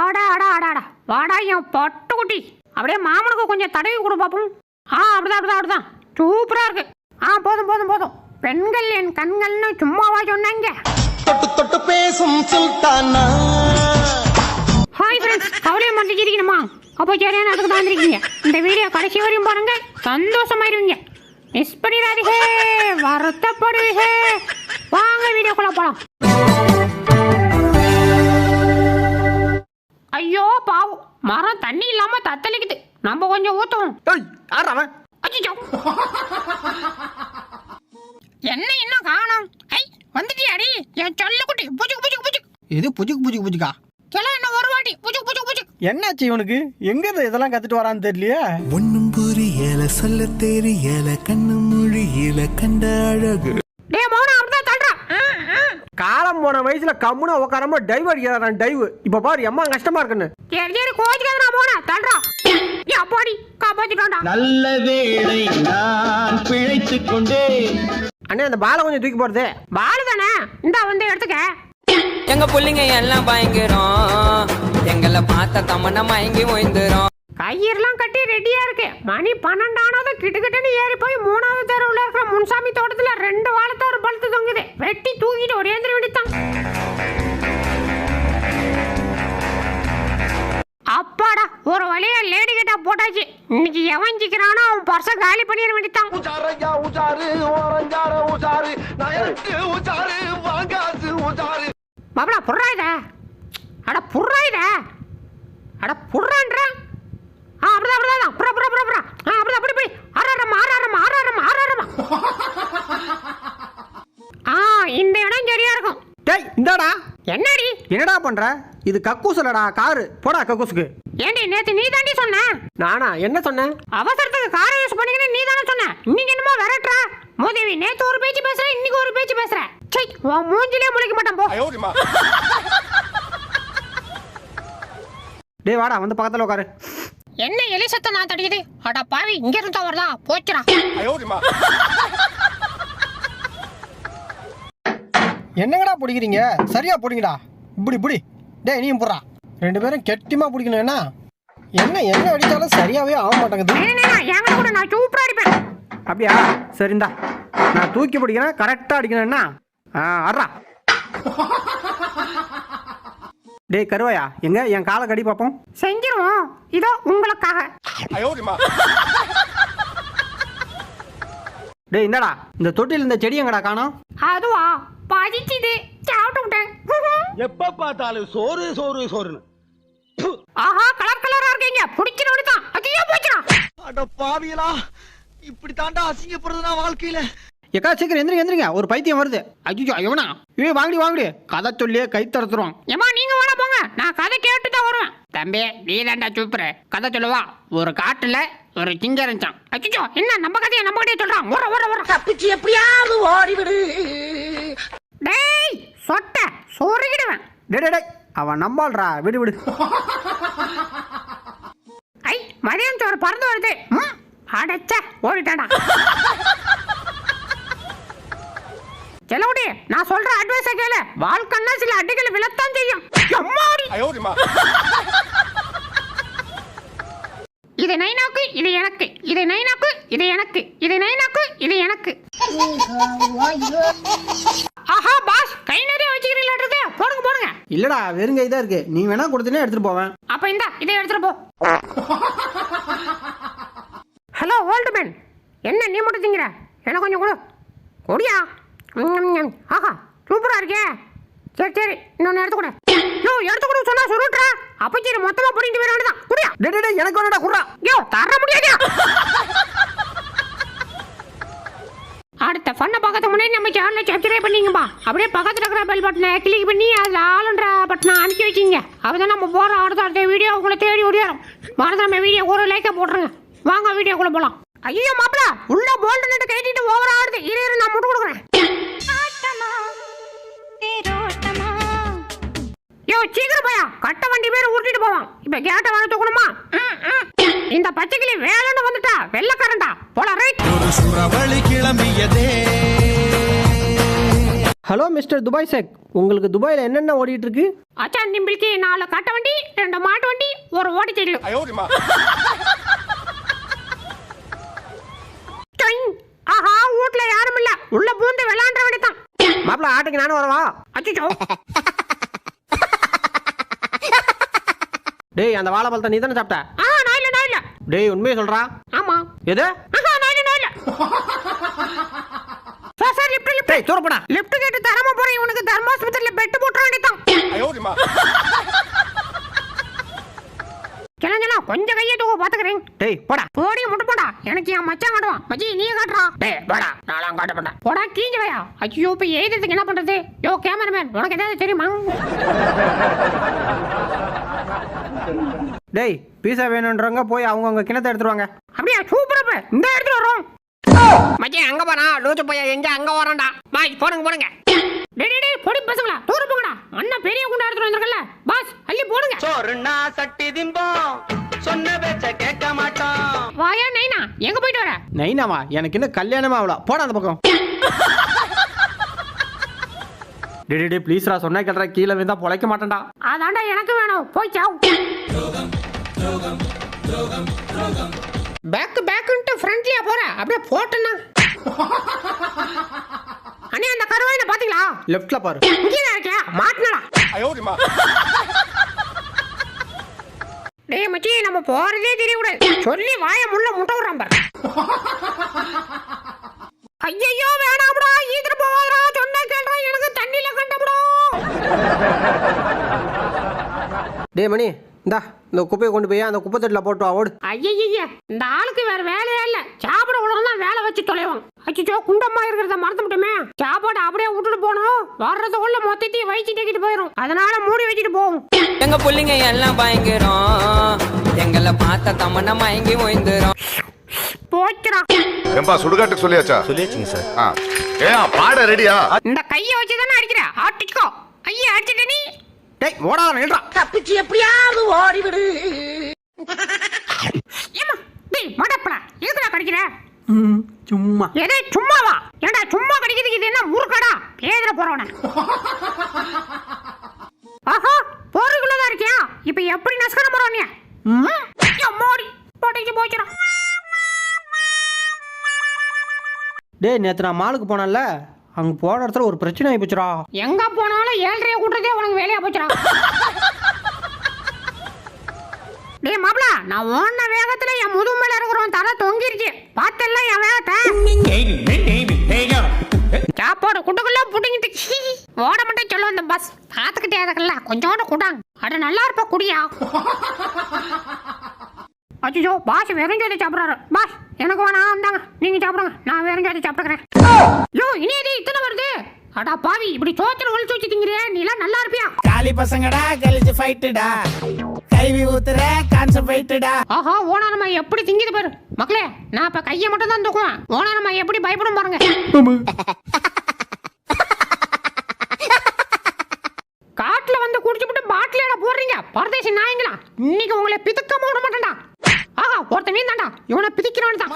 ஆடா ஆடா ஆடா ஆடா. வாடா என் பட்டுக்குட்டி. அப்படியே மாமனுக்கு கொஞ்சம் தடவி கொடு பாப்போம். ஆ அப்படிதான் அப்படிதான் அப்படிதான். சூப்பரா இருக்கு. ஆ போதும் போதும் போதும். பெண்கள் என் கண்கள்னு சும்மாவா சொன்னாங்க. தொட்டு தொட்டு பேசும் சுல்தானா? ஹாய் ஃப்ரெண்ட்ஸ் கவலையை மறைச்சிருக்கணுமா அப்போ சரியான அதுக்கு தான் வந்திருக்கீங்க. இந்த வீடியோ கடைசி வரையும் பாருங்க. சந்தோஷமாயிருவீங்க. மிஸ் பண்ணிடாதீங்க. வருத்தப்படுவீங்க. வாங்க வீடியோக்குள்ள போலாம். ஐயோ பாவம். மரம் தண்ணி இல்லாம தத்தளிக்குது. நம்ம கொஞ்சம் ஊத்துவோம். டேய் யார் அவன்? அச்சோ என்ன இன்னும் காணோம்? ஐ வந்துட்டியாடி? என் சொல்ல குட்டி. புஜுக்கு புஜுக்கு புஜுக்கு. இது புஜுக்கு புஜுக்கு புஜுக்கா? கிள என்ன ஒரு வாட்டி? புஜுக்கு புஜுக்கு புஜுக்கு. என்னாச்சு இவனுக்கு? எங்க இருந்து இதெல்லாம் கத்துட்டு வரான்னு தெரியலையே? ஒன்னும் புரியல சொல்ல தெரியல கண்ணு மொழியில கண்ட அழகு டேய் மௌனம் அப்படிதான் தள்ளுறான் காலம் போன வயசுல கம்முனா உட்காராம டைவ் அடிக்கிறான் டைவ் இப்ப பாரு எம்மா கஷ்டமா இருக்குன்னு. சரி சரி கோச்சுக்காதடா மௌனா தள்ளுறான் ஏ அப்பாடி காப்பாத்திட்டான்டா நல்ல வேளை நான் பிழைத்துக் கொண்டேன். அண்ணே அந்த பாலை கொஞ்சம் தூக்கி போடுதே பாலு தானே இந்தா வந்து எடுத்துக்க. எங்க புள்ளைங்க எல்லாம் பயங்கரம். எங்களை பார்த்த தமன்னா மயங்கி ஓய்ந்துரும். கயிறுலாம் கட்டி ரெடியா இருக்கு. மணி பன்னெண்டானதும் கிட்டுக்கிட்டுன்னு ஏறி போய் மூணாவது தெருவுல இருக்கிற முன்சாமி தோட்டத்துல பர்ச காலி பண்ணிட வேண்டித்தான் உச்சாரையா உச்சாரு ஓரஞ்சார உச்சாரு நயனுக்கு உச்சாரு வாங்காசு உச்சாரு பாபடா புர்றா இத. அட புர்றா இத. அட புர்றான்ற? ஆ அப்படிதான் அப்படிதான். புறா புறா புறா புறா ஆ அப்படிதான் அப்படி போய் ஆறாரமா ஆறாரமா ஆறாரமா ஆறாரமா ஆ இந்த இடம் சரியா இருக்கும். டேய் இந்தாடா. என்னடி? என்னடா பண்ற? இது கக்கூசுலடா காரு. போடா கக்கூசுக்கு. ஏண்டி நேத்து நீ தாண்டி சொன்ன? நானா? என்ன சொன்னேன் அவசரத்துக்கு காரை யூஸ் பண்ணிக்கிறேன் நீ தானே சொன்ன. இன்னைக்கு என்னமோ விரட்டுற. மோதேவி நேத்து ஒரு பேச்சு பேசுற இன்னைக்கு ஒரு பேச்சு பேசுற. சை உன் மூஞ்சிலே முழிக்க மாட்டேன் போ. டேய் வாடா வந்து பக்கத்துல உட்காரு என்ன எலி சத்தம் நான் தடிக்குது? அட பாவி இங்க இருந்தா வருதா போச்சுடா. என்னங்கடா பிடிக்கிறீங்க? சரியா பிடிங்கடா. இப்படி இப்படி. டேய் நீயும் போடுறா ரெண்டு பேரும் கெட்டிமா பிடிக்கணும் என்ன என்ன என்ன அடிச்சாலும் சரியாவே ஆக மாட்டேங்குது. என்கிட்ட கூட நான் சூப்பரா அடிப்பேன். அப்படியா? சரிந்தா நான் தூக்கி பிடிக்கிறேன் கரெக்டாக அடிக்கணும் என்ன? ஆ அட்றா டேய் கருவாயா எங்க? என் காலை கடி பார்ப்போம் செஞ்சிருவோம். இதோ உங்களுக்காக. டேய் இந்தடா. இந்த தொட்டியில் இந்த செடி எங்கடா காணோம்? அதுவா பதிச்சுது. விட்டேன் எப்ப பார்த்தாலும் சோறு சோறு சோறுன்னு. ஆஹா கலர் கலரா இருக்கீங்க. பிடிச்சினோடு தான். ஐயோ போச்சுடா. அட பாவியலா இப்படி தாண்டா அசிங்கப்படுறதுனா வாழ்க்கையில. எக்கா சீக்கிரம் எந்திரிங்க எந்திரிங்க. ஒரு பைத்தியம் வருது. ஐயோ எவனா ஏய் வாங்கடி வாங்கடி. கதை சொல்லியே கை தரத்துறோம் ஏமா நீங்க வேணா போங்க. நான் கதை கேட்டு தான் வருவேன். தம்பி நீ தாண்டா சூப்பர் கதை சொல்லுவா. ஒரு காட்டுல ஒரு சிங்கம் இருந்துச்சான் அச்சோ என்ன? நம்ம கதையை நம்ம கிட்டே சொல்றான். ஓர ஓர ஓர தப்பிச்சு எப்படியாவது ஓடிவிடு. டேய்! சொட்ட சொருகிடுவேன் டேய் அவன் நம்பாள்றா. விடு விடு. ஐ மதியம் சோறு பறந்து வருது. ம், அடைச்ச ஓடிட்டாடா. செலவுடி நான் சொல்ற அட்வைஸ கேளு. வாழ்க்கைன்னா சில அடிகள் விழத்தான் செய்யும். இது நைனாக்கு இது எனக்கு. இது நைனாக்கு இது எனக்கு. இது நைனாக்கு இது எனக்கு ஆஹா பாஸ் கை நிறைய வச்சுக்கிறீங்களான்றது போடுங்க போடுங்க இல்லடா வெறுங்க இதா இருக்கு. நீ வேணா கொடுத்தனே எடுத்துட்டு போவேன். அப்ப இந்த இதை எடுத்துட்டு போ. ஹலோ ஓல்டு மேன் என்ன நீ மட்டும் திங்கிற? எனக்கு கொஞ்சம் கொடு. கொடியா. ஆஹா சூப்பரா இருக்கே. சரி சரி இன்னொன்னு எடுத்து கொடு. யோ எடுத்து கொடு சொன்னா சுருட்டுற. அப்ப சரி மொத்தமா பிடிங்கிட்டு போயிட வேண்டியதான் குடியா. டேய் டேய், டேய் எனக்கு வேணாடா குர்றா யோ தர முடியாதா. அடுத்த ஃபன்னை பார்க்கறதுக்கு முன்னாடி நம்ம சேனலை சப்ஸ்கிரைப் பண்ணிங்கப்பா. அப்படியே பக்கத்தில் இருக்கிற பெல் பட்டனை கிளிக் பண்ணி அதில் ஆளுன்ற பட்டனை அனுப்பி வச்சிங்க அப்பதான் நம்ம போகிற அடுத்த அடுத்த வீடியோ உங்களை தேடி ஓடியாரும். மறந்து நம்ம வீடியோ ஒரு லைக்கை போட்டுருங்க. வாங்க வீடியோக்குள்ளே போகலாம் ஐயோ மாப்பிள உள்ள போல்டு நட்டு கட்டிட்டு ஓவர் ஆடுது இரு இரு நான் முட்டு கொடுக்குறேன். யோ சீக்கிரம் போயா. கட்ட வண்டி பேர் உருட்டிட்டு போவான். இப்ப கேட்ட வர தூக்கணுமா? இந்த பச்சைக்கிளி வேலைன்னு வந்துட்டா. வெள்ளக்காரன்டா. போல ரைட் ஒரு சுறவழி கிளம்பியதே. ஹலோ மிஸ்டர் துபாய் சேக் உங்களுக்கு துபாயில் என்னென்ன ஓடிட்டு இருக்கு அச்சான் நிம்பிளுக்கு நாலு கட்ட வண்டி ரெண்டு மாட்டு வண்டி ஒரு ஓடி செல்லு. ஆஹா வீட்ல யாரும் இல்ல. உள்ள பூந்து விளாண்ட வேண்டியதான் மாப்பிள்ள ஆட்டுக்கு நானும் வரவா? அச்சோ டேய் அந்த வாழைப்பழத்தை நீ தானே சாப்பிட்ட? ஆ நான் இல்ல நான் இல்ல. டேய் உண்மையை சொல்றா. ஆமா. எது? ஆஹா நான் இல்ல நான் இல்ல சார் சார் லிஃப்ட் லிஃப்ட் டேய் சூறப்படா லிஃப்ட் கேட்டு தரமா போறேன். இவனுக்கு தர்மாஸ்பத்திரியில பெட் போட்டுற வேண்டியதான் கிளஞ்சனா கொஞ்சம் கையை தூக்க பாத்துக்கிறேன். டேய் போடா. போடி முட்டு போடா. எனக்கு என் மச்சான் காட்டுவான். மச்சி நீ காட்டுறா. டேய் போடா. நான்லாம் காட்ட மாட்டேன் போடா கீஞ்ச வையா. ஐயோ இப்ப எழுதுறதுக்கு என்ன பண்றது? யோ கேமராமேன் உனக்கு ஏதாவது தெரியுமா? டேய் பீஸா வேணுன்றவங்க போய் அவங்கவுங்க கிணத்தை எடுத்துருவாங்க அப்படியா சூப்பரா இந்த இடத்துல வரோம் மச்சி அங்க போறா லூச்சு போய் எங்க? அங்க வரான்டா. பாய் போடுங்க போடுங்க. டேய் டேய், டேய் பொடி பசங்களா தூர போங்கடா. அண்ணன் பெரிய குண்டா எடுத்துட்டு வந்திருக்கல பாஸ் அள்ளி போடுங்க. சோறுனா சட்டி திம்போம். சொன்ன பேச்ச கேட்க மாட்டோம். வாயா நைனா. எங்க போயிட்டு வர? நைனாவா? எனக்கு இன்னும் கல்யாணமே ஆகல. போடா அந்த பக்கம். டேய் டேய், டேய் ப்ளீஸ்ரா சொன்னா கேட்டா கீழே விழுந்தா பொழைக்க மாட்டேன்டா. அதான்டா எனக்கு வேணும். போய் சாவு. பேக் பேக்குன்ட்டு ஃப்ரண்ட்லியா போற? அப்படியே போட்டேன்னா. அண்ணே அந்த கருவாயின பாத்தீங்களா? லெஃப்ட்ல பாரு. இங்கே தான் இருக்கியா? மாட்டினடா. டேய் மச்சி நம்ம போறதே தெரியக்கூடாது. சொல்லி வாய முள்ள முட்டை விடுறான் பாரு. ஐயோ வேணாம்டா ஈத்துட்டு போவாதடா சொன்னா கேள்றா எனக்கு தண்ணியில கண்டபடா டேய் மணி இந்தா இந்த குப்பையை கொண்டு போய் அந்த குப்பை தொட்டில போட்டு ஓடு. ஐயய்ய இந்த ஆளுக்கு வேற வேலையே இல்ல. சாப்பிட உலகம் தான் வேலை வச்சு தொலைவான் அச்சோ குண்டம்மா இருக்கிறத மறந்து விட்டோமே. சாப்பாடு அப்படியே விட்டுட்டு போனோம். வர்றதுக்குள்ள மொத்தத்தையும் வயிற்று தூக்கிட்டு போயிடும் அதனால மூடி வச்சுட்டு போவோம். எங்க புள்ளைங்க எல்லாம் பயங்கரம். எங்களை பார்த்த தமன்னா மயங்கி ஓய்ந்துரும். போச்சுடா. ஏம்பா சுடுகாட்டுக்கு சொல்லியாச்சா? சொல்லியாச்சுங்க சார். ஆ. ஏன் பாட ரெடியா? இந்த கையை வச்சு தானே அடிக்கிற? ஆட்டிக்கோ. ஐயா அடிச்சிட்ட நீ. டேய் ஓடாத நில்றா. தப்பிச்சு எப்படியாவது ஓடிவிடு. ஏமா டேய் மடப்படா எதுக்குடா கடிக்கிற? சும்மா. எதே சும்மாவா? ஏன்டா சும்மா கடிக்கிறதுக்கு இது என்ன முறுக்கடா பேதல போறவன. ஆஹா போறதுக்குள்ளதான் இருக்கியா? இப்ப எப்படி நஸ்கர போறோம் நீ மோடி போட்டிச்சு போச்சுடா டேய் நேத்து நான் மாலுக்கு போனேன்ல. அங்க போன இடத்துல ஒரு பிரச்சனை ஆகி போச்சுடா. எங்க போனாலும் ஏழ்றைய கூட்டுறதே உனக்கு வேலையா போச்சுடா. டேய் மாப்ள நான் ஓடின வேகத்துல என் முதுகு மேல இருக்கிறவன் தலை தொங்கிருச்சு. பார்த்தல என் வேகத்தை. சாப்பாடு குட்டுக்குள்ள புடுங்கிட்டு. சீ, ஓட மட்டும் சொல்ல இந்த பஸ் பார்த்துக்கிட்டே இருக்கல கொஞ்சோண்டு குடாங்க. அட நல்லா இருப்பா குடியா. அச்சோ பாஸ் சொல்லி சாப்பிட்றாரு. பாஸ் எனக்கு வேணாம் வந்தாங்க நீங்க சாப்பிடுங்க. நான் வெறுஞ்சோதி சாப்பிட்டுக்கிறேன். யோ இனி எது இத்தனை வருது? அடா பாவி இப்படி சோத்துல ஒழிச்சு வச்சு திங்கிறியே நீ எல்லாம் நல்லா இருப்பியா? காலி பசங்கடா கழிச்சு ஃபைட்டுடா கைவி ஊத்துற கான்செப்ட் ஃபைட்டுடா ஆஹா ஓனாரம்மா எப்படி திங்கிது பாரு. மக்களே நான் இப்ப கையை மட்டும் தான் தூக்குவேன். ஓனாரம்மா எப்படி பயப்படும் பாருங்க. காட்டுல வந்து குடிச்சுட்டு பாட்டில போடுறீங்க. பரதேசி நாயங்களா? இன்னைக்கு உங்களை பிதுக்காம விட மாட்டேன்டா. ஆஹா ஒருத்தன் வீந்தாண்டா இவனை பிதிக்கிறவன் தான்